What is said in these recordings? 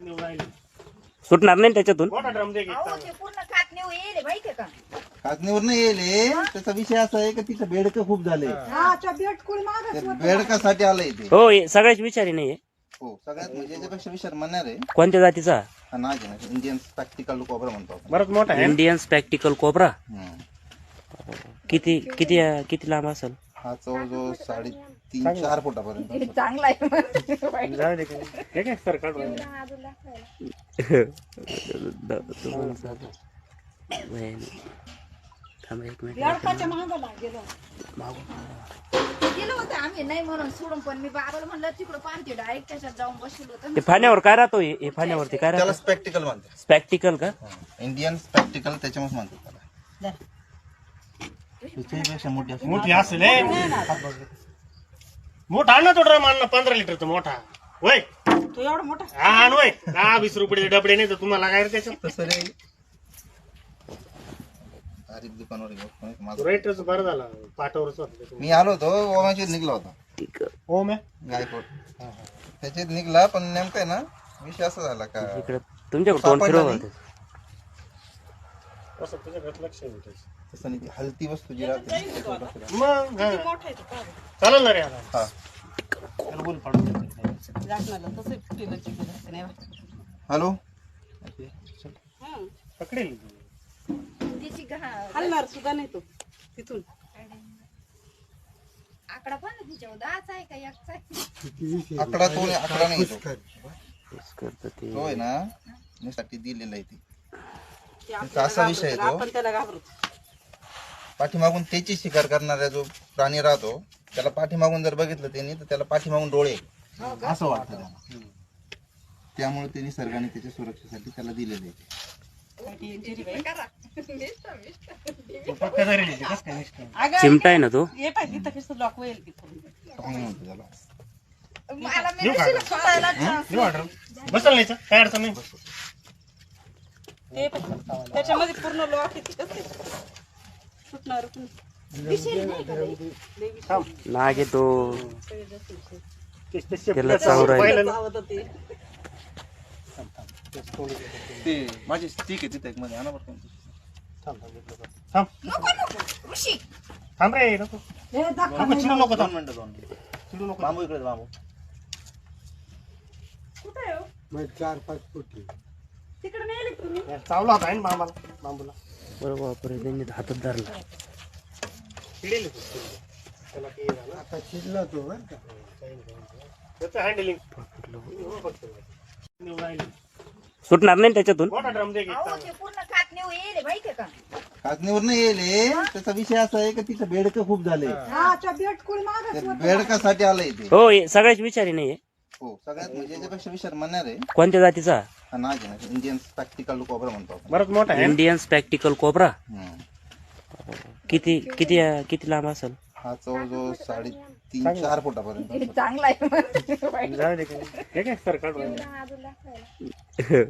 सुटणार नाही त्याच्यातून. अहो ते पूर्ण खात नेऊ येईल माहितीये का? काचणीवर नाही येईल त्याचा विषय असा आहे की तिथं बेडकं खूप झाले. हा त्या बेटकुळी मागच त्या बेडकासाठी आलंय ते. हो हे सगळ्याच विचारी नाहीये. हो सगळ्यात म्हणजे याच्यापेक्षा विचार म्हणणार आहे. कोणत्या जातीचा? हा नाग आहे ना इंडियन प्रॅक्टिकल कोबरा म्हणतो आपण. बरंच मोठा आहे इंडियन स्पॅक्टिकल कोबरा हम्म. किती किती किती लांब असेल? हा जवळजवळ साडेतीन चार फुटापर्यंत हे चांगला आहे म्हणते. जाऊ दे काही. हे काय सर काढू राहिले. थांब एक मिनिट बेडकाच्या मागं गेलो. ते गेलो होतं आम्ही नाही म्हणून सोडून पण मी बाबाला म्हणलं तिकडं पाहते डायरेक्ट त्याच्यात जाऊन बसलो होतं. ते फाण्यावर काय राहतो? हे हे फाण्यावरती काय त्याला राहतो? स्पेक्टिकल म्हणतात. स्पॅक्टिकल का? इंडियन स्पेक्टिकल त्याच्यामुळे म्हणतात त्याला. मोठी असते मोठी असेल हे. मोठा आण ना तो ड्रम आण ना पंधरा लिटरचा मोठा. वय. तू एवढा मोठा? हा आण वय. दहा वीस रुपये डबडे नाही तर तुम्हाला काय रे त्याच्यात? तसं रे गरीब दुकानावर घेऊ. कोणी माझं- रेटच बरं झालं. होतं त्याच्यात. मी आलो होतो ओमाची निघला होता. ठीक आहे. हो मॅ गायकोट त्याच्यात निघला पण नेमकं आहे ना विषय असा झाला का? इकडे तुमच्याकडे तोंड सापडला लक्ष आहे त्याचं. तसं नाही ती हलती वस्तू जी राहते मग हा. मोठा आहे तो पाहा. चालेल ना रे आता हा त्याला बोल पाडून दे. झाकणाला तसं फुटीला चिकन असतं नाही बा. हॅलो हं. पकडेल तिची घा- हलणार सुद्धा नाही तो तिथून आकडा पण तिच्यावर दहाच आहे का एकचा आहे? आकडा तो नाही, आकडा नाही तो तेच करतं ते तो आहे ना साठी दिलेला आहे ते असा विषय आहे तो. आपण त्याला घाबरतो पाठीमागून त्याची शिकार करणारा जो प्राणी राहतो त्याला पाठीमागून जर बघितलं त्यांनी तर त्याला पाठीमागून डोळे असं वाटतं त्याला त्यामुळे ते निसर्गाने त्याच्या सुरक्षेसाठी त्याला दिलेले आहे. चिमटा आहे ना तो? त्याला. बसल नाही? काय अडचण नाही. त्याच्यामध्ये पूर्ण लॉक तिथं ते. सुटणार पण थांब. नाग येतो ते- ते शेप त्याला कसं चावरायला. पाहिलं ना? आवडतं ते. ते माझी स्टिक आहे तिथे एक मध्ये. आणा बरं का. थांब थांब, इकडं बघ. थांब. नको नको. ऋषी थांब रे नको. हे दाखवा. नको चिडू नको दोन थांब मिनिटं दोन मिनिटं. चिडू नको. बांबू इकडे बांबू. कुठे आहे हो? तिकडे नेले तुम्ही? चावला होता आहे ना बांबाला बांबूला. बरोबर बापरे त्यांनी हातात धरला. आता तो हँडलिंग सुटणार नाही त्याच्यातून? मोठा ड्रम दे की. अहो ते पूर्ण खात नेऊ येईल माहितीये का? काचणीवर नाही येईल त्याचा विषय असा आहे की तिथं बेडकं खूप झाले हा त्या मागच बेडकासाठी आलंय ते. हो हे सगळ्याच विचारी नाहीये. हो सगळ्यात म्हणजे याच्यापेक्षा विचार म्हणणार आहे. कोणत्या जातीचा? हा नाग आहे. ना इंडियन प्रॅक्टिकल कोबरा म्हणतो आपण. बरंच मोठा आहे इंडियन स्पॅक्टिकल कोबरा हम्म. किती किती किती लांब असेल? हा जवळजवळ साडेतीन चार फुटापर्यंत हे चांगला आहे म्हणते. जाऊ दे काही. हे काय सर काढू राहिले.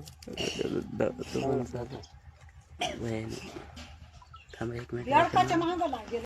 थांब एक मिनिट. मागं